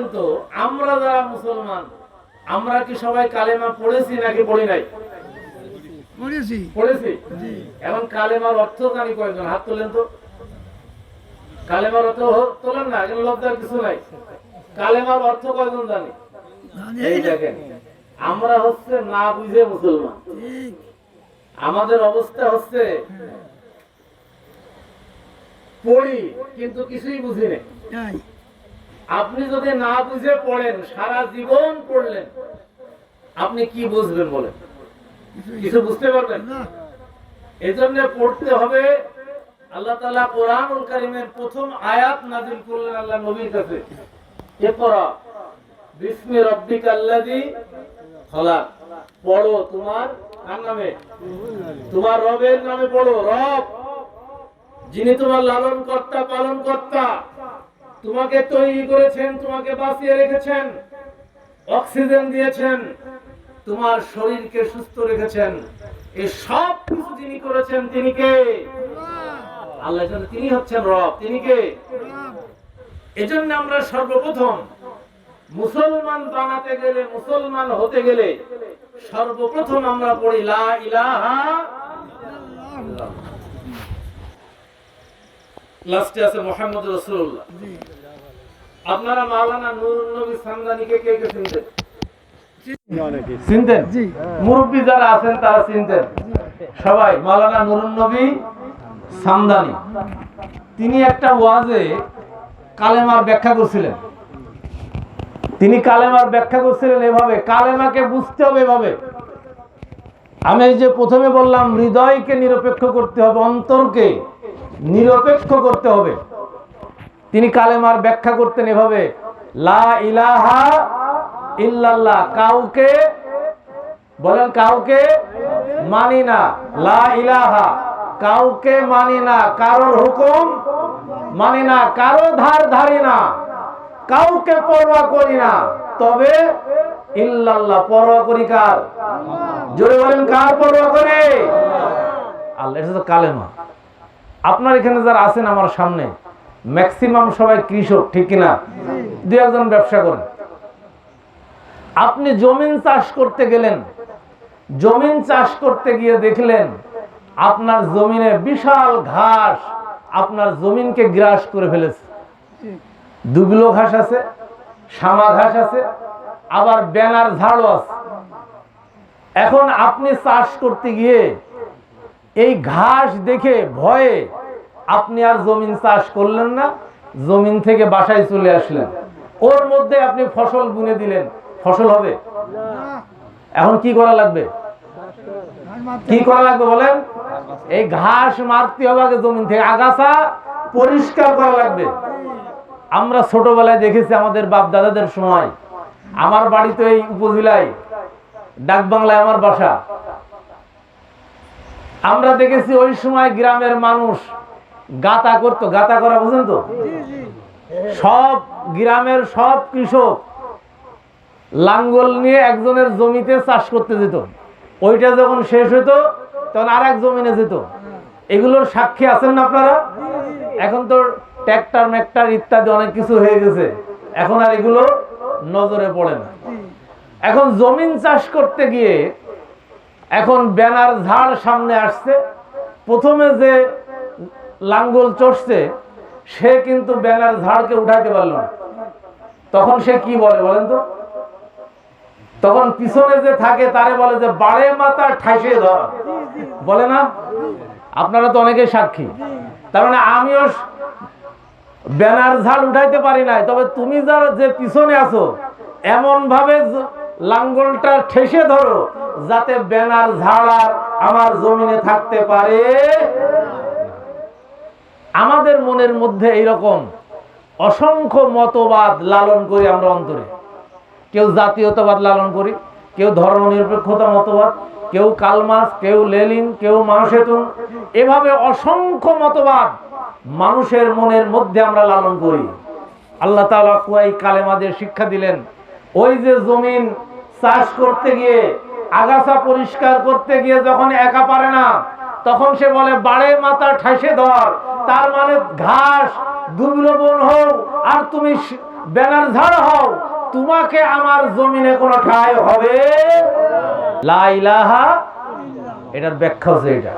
বলেন তো আমরা যারা মুসলমান আমরা কি সবাই কালেমা পড়েছি নাকি পড়ি নাই? পড়েছি। পড়েছি? এখন কালেমার অর্থ জানি কয়েকজন হাত তোলেন তো। কালেমার অর্থ তোলেন না এখানে লজ্জার কিছু নাই। কালেমার অর্থ কয়জন জানি? এই দেখেন আমরা হচ্ছে না বুঝে মুসলমান। আমাদের অবস্থা হচ্ছে পড়ি কিন্তু কিছুই বুঝি না তাই আপনি যদি না বুঝে পড়েন সারা জীবন পড়লেন আপনি কি বুঝবেন বলেন? কিছু বুঝতে পারবেন? না। এই জন্য পড়তে হবে আল্লাহ তালা কারিমের প্রথম আয়াত নাজিল করলেন আল্লাহ নবীর কাছে। এরপরা বিস্মি রব্বিক আল্লাদি পড়ো তোমার কার নামে? তোমার রবের নামে পড়ো রব। যিনি তোমার লালন কর্তা পালন কর্তা তোমাকে তৈরি করেছেন, তোমাকে বাঁচিয়ে রেখেছেন, অক্সিজেন দিয়েছেন, তোমার শরীরকে সুস্থ রেখেছেন। এই সব কিছু যিনি করেছেন, তিনি কে? আল্লাহ তিনি হচ্ছেন রব, তিনি কে? এজন্য আমরা সর্বপ্রথম মুসলমান বানাতে গেলে, মুসলমান হতে গেলে সর্বপ্রথম আমরা পড়ি লা ইলাহা লাস্টে আছে মোহাম্মদ রাসূলুল্লাহ। আপনারা মাওলানা নুরুন নবী সামদানিকে কে কে চিনতেন? চিনতেন? মুরব্বী যারা আছেন তারা চিনতেন। সবাই মাওলানা নুরুন নবী সামদানি। তিনি একটা ওয়াজে কালেমার ব্যাখ্যা করছিলেন। তিনি কালেমার ব্যাখ্যা করছিলেন এভাবে কালেমাকে বুঝতে হবে এভাবে। আমি যে প্রথমে বললাম হৃদয়কে নিরপেক্ষ করতে হবে অন্তরকে নিরপেক্ষ করতে হবে। তিনি কালেমার ব্যাখ্যা করতেন এভাবে, লা ইলাহা ইল্লাল্লাহ। কাউকে, বলেন কাউকে, মানি না। লা ইলাহা। কাউকে মানি না। কারোর হুকুম মানি না। কারও ধার ধারি না। কাউকে পরোয়া করি না। তবে ইল্লাল্লাহ, পরোয়া করি কার? জোরে বলেন, কার পরোয়া করে? আল্লাহ, এটা তো কালেমা। আপনার এখানে যারা আছেন আমার সামনে ম্যাক্সিমাম সবাই কৃষক, ঠিক কিনা? দু একজন ব্যবসা করেন। আপনি জমিন চাষ করতে গেলেন, জমিন চাষ করতে গিয়ে দেখলেন, আপনার জমিনে বিশাল ঘাস, আপনার জমিনকে গ্রাস করে ফেলেছে। দুগুলো ঘাস আছে শামা ঘাস আছে, আবার ব্যানার ঝাড়ও আছে। এখন আপনি চাষ করতে গিয়ে এই ঘাস দেখে ভয়ে আপনি আর জমিন চাষ করলেন না, জমিন থেকে বাসায় চলে আসলেন। ওর মধ্যে আপনি ফসল বুনে দিলেন, ফসল হবে? এখন কি করা লাগবে? কি করা লাগবে বলেন? এই ঘাস মারতে হবে আগে জমিন থেকে, আগাছা পরিষ্কার করা লাগবে। আমরা ছোটবেলায় দেখেছি আমাদের বাপ দাদাদের সময়, আমার বাড়ি তো এই উপজেলায় ডাক বাংলায় আমার বাসা। আমরা দেখেছি ওই সময় গ্রামের মানুষ গাতা করতো গাতা করা বুঝেন তো? সব গ্রামের সব কৃষক লাঙ্গল নিয়ে একজনের জমিতে চাষ করতে যেত। ওইটা যখন শেষ হতো তখন আর এক জমিনে যেত। এগুলোর সাক্ষী আছেন না আপনারা? এখন তো ট্র্যাক্টর, ম্যাক্টার ইত্যাদি অনেক কিছু হয়ে গেছে। এখন আর এগুলো নজরে পড়ে না। এখন জমিন চাষ করতে গিয়ে এখন ব্যানার ঝাড় সামনে আসছে। প্রথমে যে লাঙ্গল চড়ছে, সে কিন্তু ব্যানার ঝাড়কে উঠাইতে পারল না। তখন সে কি বলে বলেন তো? তখন পিছনে যে থাকে, তারে বলে যে বাড়ে মাথা ঠাইসে ধর। বলে না? আপনারা তো অনেকে সাক্ষী। তার মানে আমিও ব্যানার ঝাড় উঠাইতে পারি নাই। তবে তুমি যার যে পিছনে আছো এমন ভাবে লাঙ্গলটা ঠেসে ধরো, যাতে ব্যানার ঝাড় আর আমার জমিনে থাকতে পারে। আমাদের মনের মধ্যে এইরকম অসংখ্য মতবাদ লালন করি আমরা অন্তরে। কেউ জাতীয়তাবাদ লালন করি, কেউ ধর্মনিরপেক্ষতা মতবাদ, কেউ কালমাস, কেউ লেলিন, কেউ মাওসেতুন এভাবে অসংখ্য মতবাদ মানুষের মনের মধ্যে আমরা লালন করি। আল্লাহ তাআলা কুয়াই কালেমাদের শিক্ষা দিলেন, ওই যে জমিন চাষ করতে গিয়ে, আগাছা পরিষ্কার করতে গিয়ে যখন একা পারে না, তখন সে বলে, বাড়ে মাথা ঠাসে ধর, তার মানে ঘাস দুর্লবন হোক, আর তুমি ব্যানার ঝাড় হও, তোমাকে আমার জমিনে কোনো ঠায় হবে লাইলাহা এটার ব্যাখ্যা হচ্ছে এটা।